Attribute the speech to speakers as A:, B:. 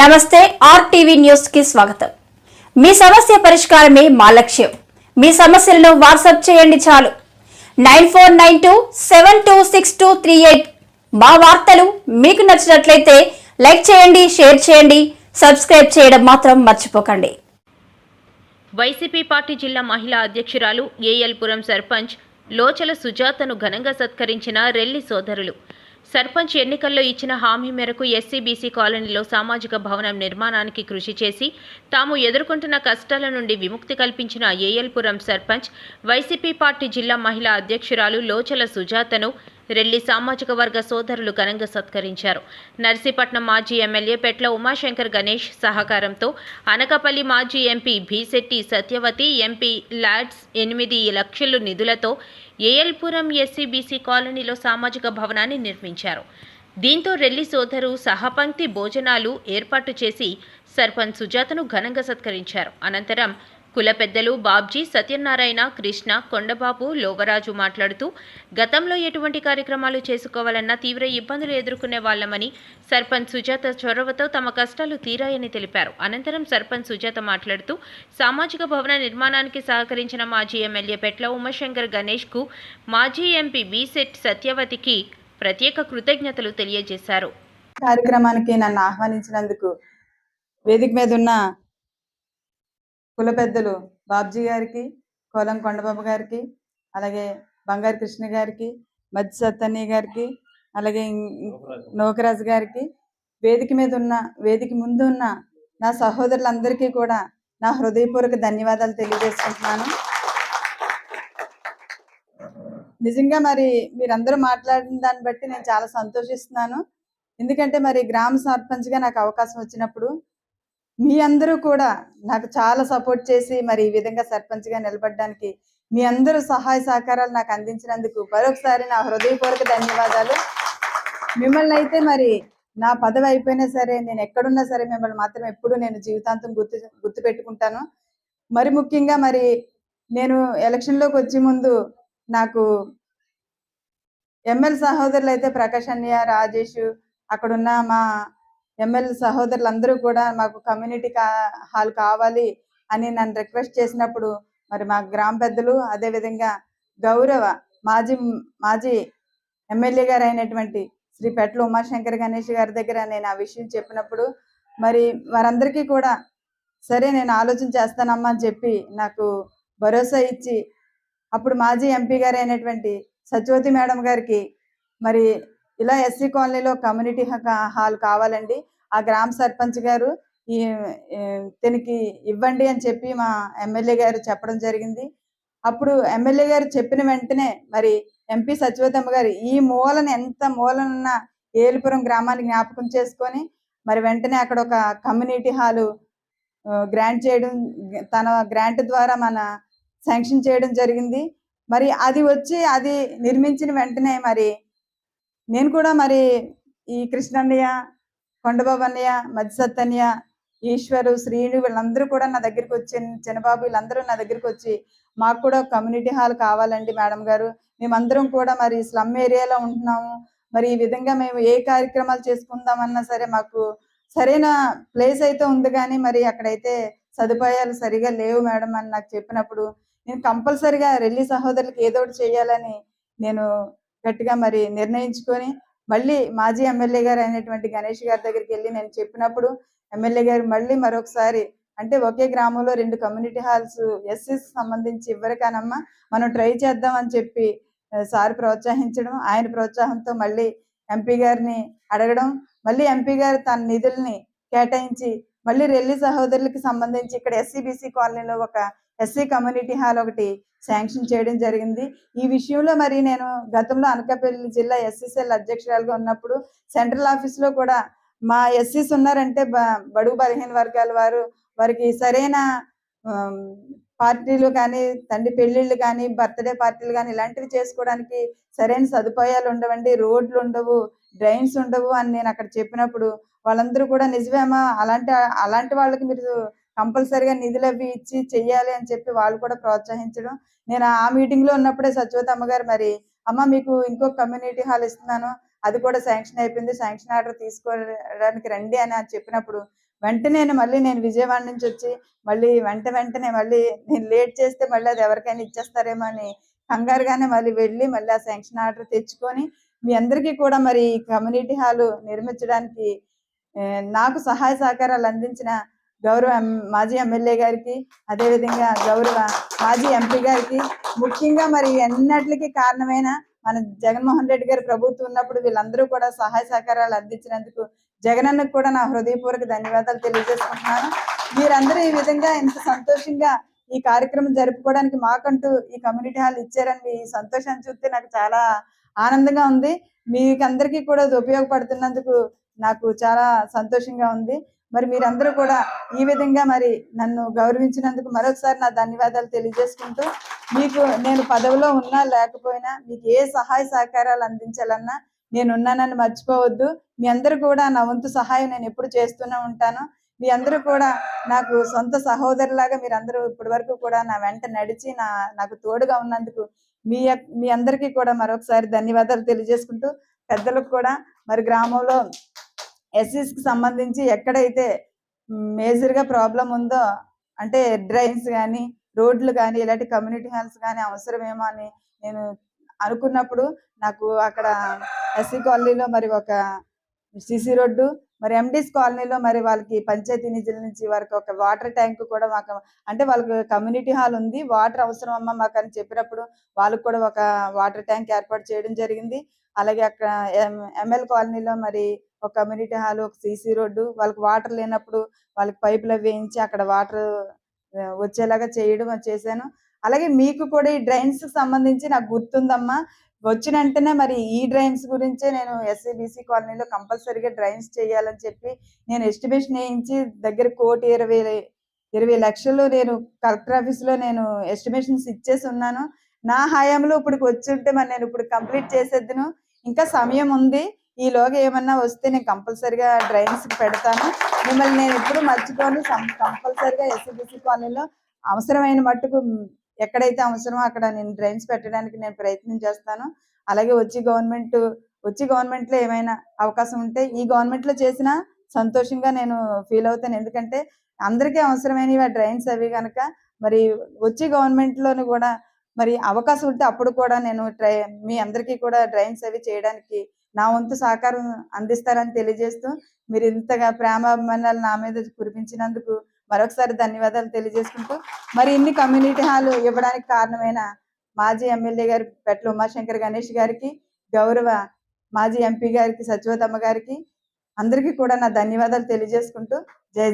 A: నమస్తే ఆర్టీవీ న్యూస్కి స్వాగతం. మీ సమస్య పరిష్కారమే మా లక్ష్యం. మీ సమస్యలను వాట్సాప్ చేయండి చాలు. Nine four nine two seven two six two three eight మా వార్తలు మీకు నచ్చినట్లయితే లైక్ చేయండి షేర్ చేయండి సబ్స్క్రైబ్ చేయడం మాత్రం మర్చిపోకండి.
B: వైసీపీ పార్టీ జిల్లా మహిళా అధ్యక్షురాలు ఏఎల్పురం సర్పంచ్ లోచల సుజాతను ఘనంగా సత్కరించిన రెల్లి సోదరులు. సర్పంచ్ ఎన్నికల్లో ఇచ్చిన హామీ మేరకు ఎస్సీబీసీ కాలనీలో సామాజిక భవనం నిర్మాణానికి కృషి చేసి తాము ఎదుర్కొంటున్న కష్టాల నుండి విముక్తి కల్పించిన ఏఎల్పురం సర్పంచ్ వైసీపీ పార్టీ జిల్లా మహిళా అధ్యక్షురాలు లోచల సుజాతను రెల్లి సామాజిక వర్గ సోదరులు ఘనంగా సత్కరించారు. నర్సీపట్నం మాజీ ఎమ్మెల్యే పెట్ల ఉమాశంకర్ గణేష్ సహకారంతో అనకపల్లి మాజీ MP Bhishetti Satyavathi MP LADS ఎనిమిది లక్షలు నిధులతో ఏఎల్పురం ఎస్సీబీసీ కాలనీలో సామాజిక భవనాన్ని నిర్మించారు. దీంతో రెల్లి సోదరు సహపంక్తి భోజనాలు ఏర్పాటు చేసి సర్పంచ్ సుజాతను ఘనంగా సత్కరించారు. అనంతరం కుల పెద్దలు బాబ్జీ సత్యనారాయణ కృష్ణ కొండబాబు లోవరాజు మాట్లాడుతూ గతంలో ఎటువంటి కార్యక్రమాలు చేసుకోవాలన్నా తీవ్ర ఇబ్బందులు ఎదుర్కొనే వాళ్ళమని సర్పంచ్ సుజాత చొరవతో తమ కష్టాలు తీరాయని తెలిపారు. అనంతరం సర్పంచ్ సుజాత మాట్లాడుతూ సామాజిక భవన నిర్మాణానికి సహకరించిన మాజీ ఎమ్మెల్యే పెట్ల ఉమాశంకర్ గణేష్కు మాజీ ఎంపీ బీసెట్ సత్యవతికి ప్రత్యేక కృతజ్ఞతలు తెలియజేశారు.
C: కార్యక్రమానికి నన్ను ఆహ్వానించినందుకు వేదిక మీద ఉన్న కుల పెద్దలు బాబ్జీ గారికి కోలం కొండబాబు గారికి అలాగే బంగారు కృష్ణ గారికి మధ్య సత్తన్నయ్య గారికి అలాగే నోకరాజు గారికి వేదిక మీద ఉన్న వేదిక ముందు ఉన్న నా సహోదరులందరికీ కూడా నా హృదయపూర్వక ధన్యవాదాలు తెలియజేసుకుంటున్నాను. నిజంగా మరి మీరందరూ మాట్లాడిన దాన్ని బట్టి నేను చాలా సంతోషిస్తున్నాను. ఎందుకంటే మరి గ్రామ సర్పంచ్గా నాకు అవకాశం వచ్చినప్పుడు మీ అందరూ కూడా నాకు చాలా సపోర్ట్ చేసి మరి ఈ విధంగా సర్పంచ్గా నిలబడడానికి మీ అందరూ సహాయ సహకారాలు నాకు అందించినందుకు మరొకసారి నా హృదయపూర్వక ధన్యవాదాలు. మిమ్మల్ని అయితే మరి నా పదవి అయిపోయినా సరే నేను ఎక్కడున్నా సరే మిమ్మల్ని మాత్రం ఎప్పుడు నేను జీవితాంతం గుర్తు గుర్తు పెట్టుకుంటాను. మరి ముఖ్యంగా మరి నేను ఎలక్షన్లోకి వచ్చే ముందు నాకు ఎమ్మెల్యే సహోదరులు అయితే ప్రకాష్ అన్నయ్య రాజేష్ అక్కడున్న మా ఎమ్మెల్యే సహోదరులందరూ కూడా మాకు కమ్యూనిటీ కా హాల్ కావాలి అని నన్ను రిక్వెస్ట్ చేసినప్పుడు మరి మా గ్రామ పెద్దలు అదేవిధంగా గౌరవ మాజీ మాజీ ఎమ్మెల్యే గారు అయినటువంటి శ్రీ పెట్ల ఉమాశంకర్ గణేష్ గారి దగ్గర నేను ఆ విషయం చెప్పినప్పుడు మరి వారందరికీ కూడా సరే నేను ఆలోచన చేస్తానమ్మా అని చెప్పి నాకు భరోసా ఇచ్చి అప్పుడు మాజీ ఎంపీ గారు అయినటువంటి సత్యవతి మేడం గారికి మరి ఇలా ఎస్సీ కాలనీలో కమ్యూనిటీ హాల్ కావాలండి. ఆ గ్రామ సర్పంచ్ గారు ఈ దీనికి ఇవ్వండి అని చెప్పి మా ఎమ్మెల్యే గారు చెప్పడం జరిగింది. అప్పుడు ఎమ్మెల్యే గారు చెప్పిన వెంటనే మరి ఎంపీ సత్యవతమ్మ గారు ఈ మూలన ఎంత మూలనున్న ఏలుపురం గ్రామాన్ని జ్ఞాపకం చేసుకొని మరి వెంటనే అక్కడ ఒక కమ్యూనిటీ హాలు గ్రాంట్ చేయడం తన గ్రాంట్ ద్వారా మన శాంక్షన్ చేయడం జరిగింది. మరి అది వచ్చి అది నిర్మించిన వెంటనే మరి నేను కూడా మరి ఈ కృష్ణన్నయ్య కొండబాబన్నయ్య అన్నయ్య ఈశ్వరు శ్రీను వీళ్ళందరూ కూడా నా దగ్గరికి వచ్చి చిన్నబాబు వీళ్ళందరూ నా దగ్గరికి వచ్చి మాకు కూడా కమ్యూనిటీ హాల్ కావాలండి మేడం గారు. మేమందరం కూడా మరి స్లమ్ ఏరియాలో ఉంటున్నాము. మరి ఈ విధంగా మేము ఏ కార్యక్రమాలు చేసుకుందామన్నా సరే మాకు సరైన ప్లేస్ అయితే ఉంది కానీ మరి అక్కడైతే సదుపాయాలు సరిగా లేవు మేడం అని నాకు చెప్పినప్పుడు నేను కంపల్సరిగా రెల్లి సహోదరులకు ఏదో ఒకటి చేయాలని నేను గట్టిగా మరి నిర్ణయించుకొని మళ్ళీ మాజీ ఎమ్మెల్యే గారు అయినటువంటి గణేష్ గారి దగ్గరికి వెళ్ళి నేను చెప్పినప్పుడు ఎమ్మెల్యే గారు మళ్ళీ మరొకసారి అంటే ఒకే గ్రామంలో రెండు కమ్యూనిటీ హాల్స్ ఎస్సీస్ సంబంధించి ఇవ్వరికానమ్మా మనం ట్రై చేద్దాం అని చెప్పి సార్ ప్రోత్సహించడం ఆయన ప్రోత్సాహంతో మళ్ళీ ఎంపీ గారిని అడగడం మళ్ళీ ఎంపీ గారు తన నిధుల్ని కేటాయించి మళ్ళీ రెల్లి సహోదరులకి సంబంధించి ఇక్కడ ఎస్సీబీసీ కాలనీలో ఒక ఎస్సీ కమ్యూనిటీ హాల్ ఒకటి శాంక్షన్ చేయడం జరిగింది. ఈ విషయంలో మరి నేను గతంలో అనకాపల్లి జిల్లా ఎస్సీసీఎల్ అధ్యక్షురాలుగా ఉన్నప్పుడు సెంట్రల్ ఆఫీస్లో కూడా మా ఎస్సీస్ ఉన్నారంటే బడుగు బలహీన వర్గాల వారు వారికి సరైన పార్టీలు కానీ తండ్రి పెళ్ళిళ్ళు కానీ బర్త్డే పార్టీలు కానీ ఇలాంటివి చేసుకోవడానికి సరైన సదుపాయాలు ఉండవండి. రోడ్లు ఉండవు డ్రైన్స్ ఉండవు అని నేను అక్కడ చెప్పినప్పుడు వాళ్ళందరూ కూడా నిజమేమా అలాంటి అలాంటి వాళ్ళకి మీరు కంపల్సరిగా నిధులు అవి ఇచ్చి చెయ్యాలి అని చెప్పి వాళ్ళు కూడా ప్రోత్సహించడం. నేను ఆ మీటింగ్లో ఉన్నప్పుడే సత్యవతి అమ్మగారు మరి అమ్మ మీకు ఇంకో కమ్యూనిటీ హాల్ ఇస్తున్నాను. అది కూడా శాంక్షన్ అయిపోయింది. శాంక్షన్ ఆర్డర్ తీసుకోవడానికి రండి అని చెప్పినప్పుడు వెంటనే మళ్ళీ నేను విజయవాడ నుంచి వచ్చి మళ్ళీ వెంట వెంటనే మళ్ళీ నేను లేట్ చేస్తే మళ్ళీ అది ఎవరికైనా ఇచ్చేస్తారేమో అని కంగారుగానే మళ్ళీ వెళ్ళి మళ్ళీ ఆ శాంక్షన్ ఆర్డర్ తెచ్చుకొని మీ అందరికీ కూడా మరి కమ్యూనిటీ హాల్ నిర్మించడానికి నాకు సహాయ సహకారాలు అందించిన గౌరవ మాజీ ఎమ్మెల్యే గారికి అదేవిధంగా గౌరవ మాజీ ఎంపీ గారికి ముఖ్యంగా మరి ఎన్నట్లకి కారణమైన మన జగన్మోహన్ రెడ్డి గారి ప్రభుత్వం ఉన్నప్పుడు వీళ్ళందరూ కూడా సహాయ సహకారాలు అందించినందుకు జగనన్నకు కూడా నా హృదయపూర్వక ధన్యవాదాలు తెలియజేసుకుంటున్నాను. మీరందరూ ఈ విధంగా ఇంత సంతోషంగా ఈ కార్యక్రమం జరుపుకోవడానికి మాకంటూ ఈ కమ్యూనిటీ హాల్ ఇచ్చారని మీ సంతోషాన్ని చూస్తే నాకు చాలా ఆనందంగా ఉంది. మీకు అందరికీ కూడా ఉపయోగపడుతున్నందుకు నాకు చాలా సంతోషంగా ఉంది. మరి మీరందరూ కూడా ఈ విధంగా మరి నన్ను గౌరవించినందుకు మరొకసారి నా ధన్యవాదాలు తెలియజేసుకుంటూ మీకు నేను పదవిలో ఉన్నా లేకపోయినా మీకు ఏ సహాయ సహకారాలు అందించాలన్నా నేను ఉన్నానని మర్చిపోవద్దు. మీ అందరూ కూడా నా వంతు సహాయం నేను ఎప్పుడు చేస్తూనే ఉంటాను. మీ అందరూ కూడా నాకు సొంత సహోదరులాగా మీరు అందరూ ఇప్పటి వరకు కూడా నా వెంట నడిచి నా నాకు తోడుగా ఉన్నందుకు మీ మీ అందరికీ కూడా మరొకసారి ధన్యవాదాలు తెలియజేసుకుంటూ పెద్దలకు కూడా మరి గ్రామంలో ఎస్సీస్కి సంబంధించి ఎక్కడైతే మేజర్గా ప్రాబ్లం ఉందో అంటే డ్రైన్స్ కానీ రోడ్లు కానీ ఇలాంటి కమ్యూనిటీ హాల్స్ కానీ అవసరమేమో అని నేను అనుకున్నప్పుడు నాకు అక్కడ ఎస్సీ కాలనీలో మరి ఒక సిసి రోడ్డు మరి ఎండిస్ కాలనీలో మరి వాళ్ళకి పంచాయతీ నిధుల నుంచి వారికి ఒక వాటర్ ట్యాంక్ కూడా మాకు అంటే వాళ్ళకి కమ్యూనిటీ హాల్ ఉంది వాటర్ అవసరం అమ్మ మాకు అని చెప్పినప్పుడు వాళ్ళకి కూడా ఒక వాటర్ ట్యాంక్ ఏర్పాటు చేయడం జరిగింది. అలాగే అక్కడ ఎంఎల్ కాలనీలో మరి ఒక కమ్యూనిటీ హాల్ ఒక సీసీ రోడ్డు వాళ్ళకి వాటర్ లేనప్పుడు వాళ్ళకి పైపులు వేయించి అక్కడ వాటర్ వచ్చేలాగా చేయడం చేశాను. అలాగే మీకు కూడా ఈ డ్రైన్స్ సంబంధించి నాకు గుర్తుందమ్మా. వచ్చిన వెంటనే మరి ఈ డ్రైన్స్ గురించే నేను ఎస్సీబీసీ కాలనీలో కంపల్సరీగా డ్రైన్స్ చేయాలని చెప్పి నేను ఎస్టిమేషన్ వేయించి దగ్గర కోటి ఇరవై ఇరవై లక్షలు నేను కలెక్టర్ ఆఫీస్లో నేను ఎస్టిమేషన్స్ ఇచ్చేసి ఉన్నాను. నా హయాంలో ఇప్పుడు వచ్చి ఉంటే మరి నేను ఇప్పుడు కంప్లీట్ చేసేద్దును. ఇంకా సమయం ఉంది. ఈలోగా ఏమన్నా వస్తే నేను కంపల్సరిగా డ్రైన్స్ పెడతాను. మిమ్మల్ని నేను ఎప్పుడు మర్చిపోను. కంపల్సరిగా ఎస్సీబీసీ కాలనీలో అవసరమైన మట్టుకు ఎక్కడైతే అవసరమో అక్కడ నేను డ్రైన్స్ పెట్టడానికి నేను ప్రయత్నం చేస్తాను. అలాగే వచ్చి గవర్నమెంట్ వచ్చి గవర్నమెంట్లో ఏమైనా అవకాశం ఉంటే ఈ గవర్నమెంట్లో చేసినా సంతోషంగా నేను ఫీల్ అవుతాను. ఎందుకంటే అందరికీ అవసరమైనవి ఆ డ్రైన్స్ అవి కనుక మరి వచ్చి గవర్నమెంట్లోని కూడా మరి అవకాశం ఉంటే అప్పుడు కూడా నేను ట్రై మీ అందరికీ కూడా డ్రైన్స్ అవి చేయడానికి నా వంతు సహకారం అందిస్తారని తెలియజేస్తూ మీరు ఇంతగా ప్రేమ అభిమానాలు నా మీద కురిపించినందుకు మరొకసారి ధన్యవాదాలు తెలియజేసుకుంటూ మరి ఇన్ని కమ్యూనిటీ హాల్ ఇవ్వడానికి కారణమైన మాజీ ఎమ్మెల్యే గారి పెట్ల ఉమాశంకర్ గణేష్ గారికి గౌరవ మాజీ ఎంపీ గారికి సత్యవతమ్మ గారికి అందరికీ కూడా నా ధన్యవాదాలు తెలియజేసుకుంటూ జై